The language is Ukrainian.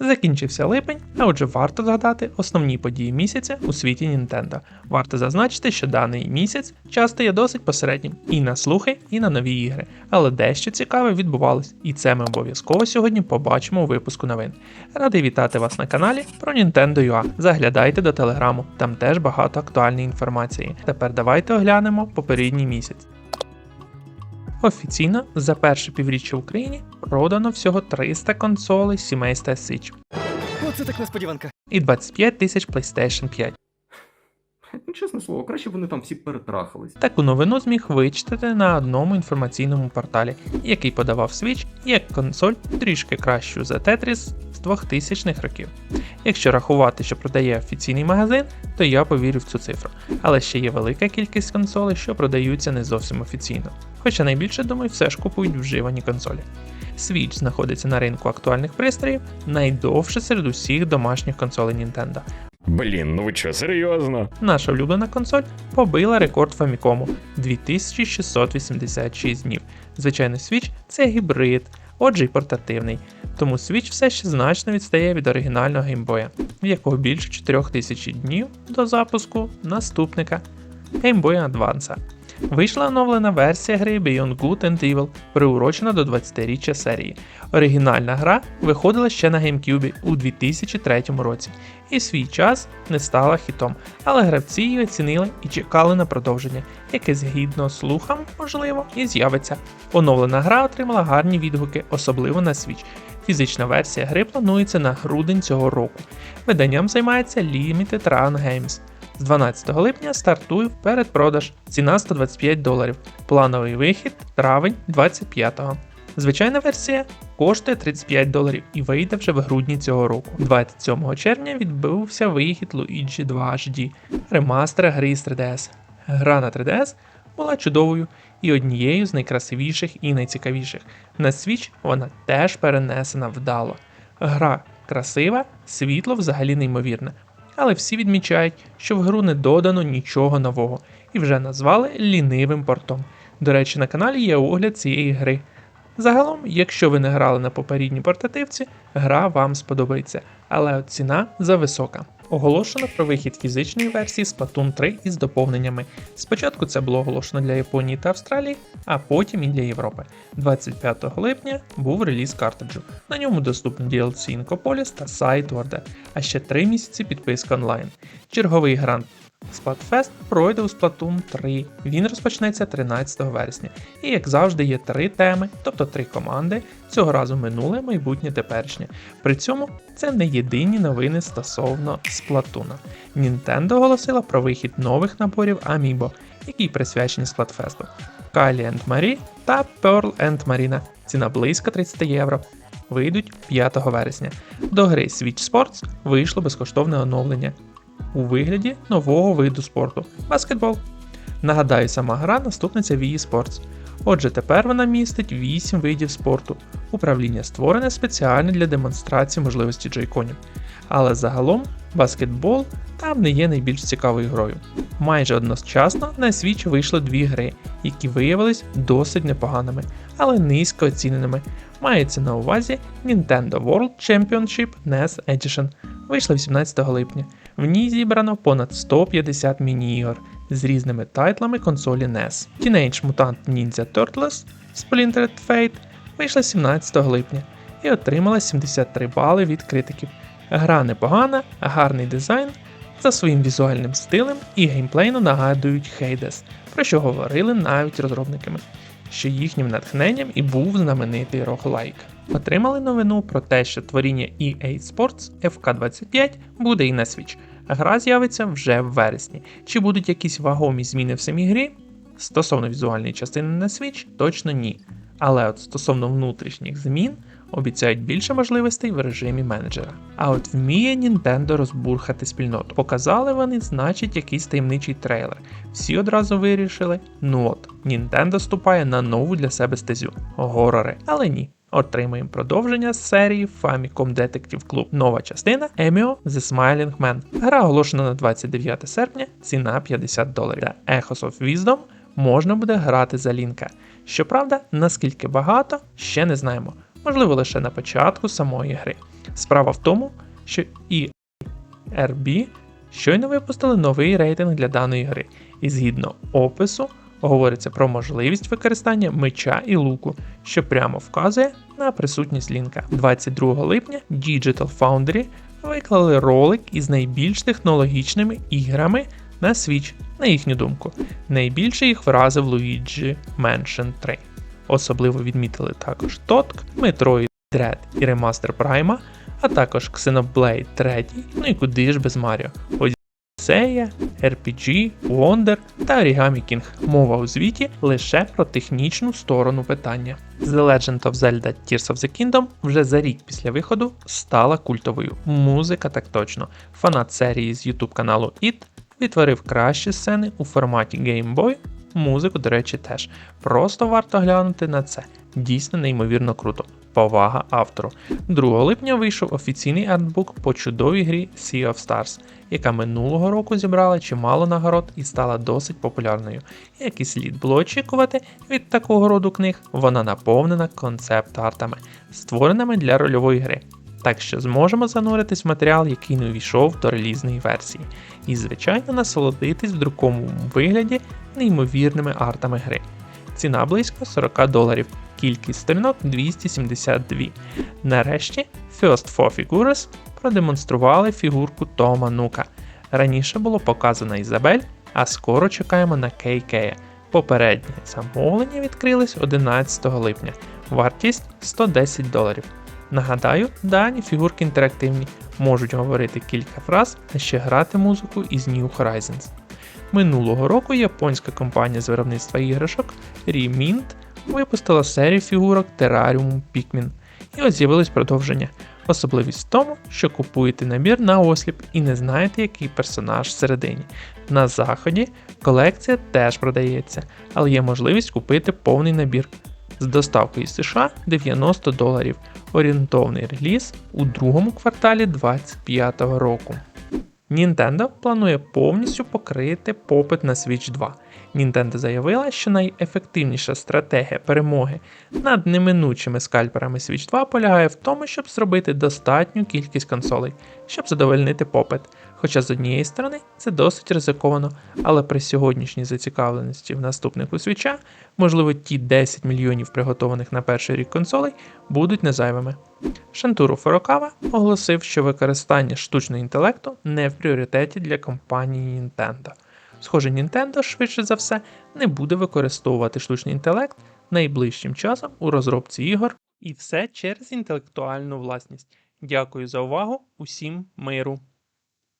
Закінчився липень, а отже варто згадати основні події місяця у світі Nintendo. Варто зазначити, що даний місяць часто є досить посереднім і на слухи, і на нові ігри. Але дещо цікаве відбувалось, і це ми обов'язково сьогодні побачимо у випуску новин. Радий вітати вас на каналі про Nintendo.ua. Заглядайте до телеграму, там теж багато актуальної інформації. Тепер давайте оглянемо попередній місяць. Офіційно за перше півріччя в Україні продано всього 300 консолей сімейства Switch Оце так несподіванка. і 25 тисяч PlayStation 5. Ну, чесне слово, краще вони там всі перетрахались. Таку новину зміг вичитати на одному інформаційному порталі, який подавав Switch як консоль трішки кращу за Tetris з 2000-х років. Якщо рахувати, що продає офіційний магазин, то я повірю в цю цифру. Але ще є велика кількість консолей, що продаються не зовсім офіційно. Хоча найбільше, думаю, все ж купують вживані консолі. Switch знаходиться на ринку актуальних пристроїв найдовше серед усіх домашніх консолей Nintendo. Блін, ну ви що, серйозно? Наша улюблена консоль побила рекорд Famicom 2686 днів. Звичайно, Switch це гібрид, отже й портативний. Тому Switch все ще значно відстає від оригінального геймбоя, в якого більше 4000 днів до запуску наступника Game Boy Advance. Вийшла оновлена версія гри Beyond Good and Evil, приурочена до 20-річчя серії. Оригінальна гра виходила ще на GameCube у 2003 році і свій час не стала хітом, але гравці її оцінили і чекали на продовження, яке згідно слухам, можливо, і з'явиться. Оновлена гра отримала гарні відгуки, особливо на Switch. Фізична версія гри планується на грудень цього року. Виданням займається Limited Run Games. З 12 липня стартує передпродаж, ціна 125 доларів. Плановий вихід травень 25-го. Звичайна версія коштує 35 доларів і вийде вже в грудні цього року. 27 червня відбувся вихід Luigi 2 HD, ремастера гри з 3DS. Гра на 3DS була чудовою і однією з найкрасивіших і найцікавіших. На Switch вона теж перенесена вдало. Гра красива, світло взагалі неймовірне. Але всі відмічають, що в гру не додано нічого нового і вже назвали лінивим портом. До речі, на каналі є огляд цієї гри. Загалом, якщо ви не грали на попередній портативці, гра вам сподобається, але ціна зависока. Оголошено про вихід фізичної версії Splatoon 3 із доповненнями. Спочатку це було оголошено для Японії та Австралії, а потім і для Європи. 25 липня був реліз картриджу. На ньому доступні DLC Incopolis та Side а ще 3 місяці підписка онлайн. Черговий грант Splatfest пройде у Splatoon 3. Він розпочнеться 13 вересня. І як завжди є три теми, тобто три команди, цього разу минуле, майбутнє, теперішнє. При цьому це не єдині новини стосовно Splatoon. Nintendo оголосила про вихід нових наборів Amiibo, які присвячені Splatfest. Калі Marie та Pearl and Marina. Ціна близько 30 євро. Вийдуть 5 вересня. До гри Switch Sports вийшло безкоштовне оновлення у вигляді нового виду спорту баскетбол. Нагадаю, сама гра наступниця Wii Sports. Отже, тепер вона містить 8 видів спорту. Управління створене спеціально для демонстрації можливості джойконів. Але загалом баскетбол там не є найбільш цікавою грою. Майже одночасно на Switch вийшло дві гри, які виявились досить непоганими, але низько оціненими. Мається на увазі Nintendo World Championship NES Edition. Вийшла 18 липня. В ній зібрано понад 150 міні-ігор з різними тайтлами консолі NES. Teenage Mutant Ninja Turtles Splintered Fate вийшла 17 липня і отримала 73 бали від критиків. Гра непогана, гарний дизайн. За своїм візуальним стилем і геймплейно нагадують Hades, про що говорили навіть розробниками, що їхнім натхненням і був знаменитий роглайк. Отримали новину про те, що творіння EA Sports FK25 буде і на Switch. Гра з'явиться вже в вересні. Чи будуть якісь вагомі зміни в самій грі? Стосовно візуальної частини на Switch, точно ні. Але от стосовно внутрішніх змін обіцяють більше можливостей в режимі менеджера. А от вміє Nintendo розбурхати спільноту. Показали вони, значить, якийсь таємничий трейлер. Всі одразу вирішили: ну от, Nintendo ступає на нову для себе стезю горори. Але ні. Отримаємо продовження з серії Famicom Detective Club. Нова частина Emio The Smiling Man. Гра оголошена на 29 серпня, ціна 50 доларів. Та Echoes of Wisdom можна буде грати за лінка. Щоправда, наскільки багато, ще не знаємо. Можливо, лише на початку самої гри. Справа в тому, що і RB щойно випустили новий рейтинг для даної гри, і згідно опису говориться про можливість використання меча і луку, що прямо вказує на присутність лінка. 22 липня Digital Foundry виклали ролик із найбільш технологічними іграми на Switch, на їхню думку. Найбільше їх вразив Luigi Mansion 3. Особливо відмітили також Тотк, Metroid Dread і ремастер Прайма, а також Xenoblade 3, ну і куди ж без Маріо. Одіссея, RPG, Wonder та Origami King. Мова у звіті лише про технічну сторону питання. The Legend of Zelda Tears of the Kingdom вже за рік після виходу стала культовою. Музика так точно. Фанат серії з YouTube каналу It відтворив кращі сцени у форматі Game Boy. Музику, до речі, теж. Просто варто глянути на це. Дійсно неймовірно круто. Повага автору. 2 липня вийшов офіційний артбук по чудовій грі Sea of Stars, яка минулого року зібрала чимало нагород і стала досить популярною. Як і слід було очікувати від такого роду книг, вона наповнена концепт-артами, створеними для рольової гри. Так що зможемо зануритись в матеріал, який не увійшов до релізної версії, і, звичайно, насолодитись в друковому вигляді неймовірними артами гри. Ціна близько 40 доларів, кількість сторінок 272. Нарешті First Four Figures продемонстрували фігурку Тома Нука. Раніше було показано Ізабель, а скоро чекаємо на Кейкея. Попереднє замовлення відкрились 11 липня. Вартість 110 доларів. Нагадаю, дані фігурки інтерактивні, можуть говорити кілька фраз, а ще грати музику із New Horizons. Минулого року японська компанія з виробництва іграшок Remint випустила серію фігурок Terrarium Pikmin. І ось з'явилось продовження. Особливість в тому, що купуєте набір на осліп і не знаєте, який персонаж всередині. На заході колекція теж продається, але є можливість купити повний набір з доставкою з США 90 доларів. Орієнтовний реліз у другому кварталі 2025 року. Nintendo планує повністю покрити попит на Switch 2. Nintendo заявила, що найефективніша стратегія перемоги над неминучими скальперами Switch 2 полягає в тому, щоб зробити достатню кількість консолей, щоб задовольнити попит. Хоча з однієї сторони це досить ризиковано, але при сьогоднішній зацікавленості в наступнику Switch, можливо, ті 10 мільйонів приготованих на перший рік консолей будуть незайвими. Шантуру Фурокава оголосив, що використання штучного інтелекту не в пріоритеті для компанії Nintendo. Схоже, Nintendo, швидше за все, не буде використовувати штучний інтелект найближчим часом у розробці ігор. І все через інтелектуальну власність. Дякую за увагу, усім миру!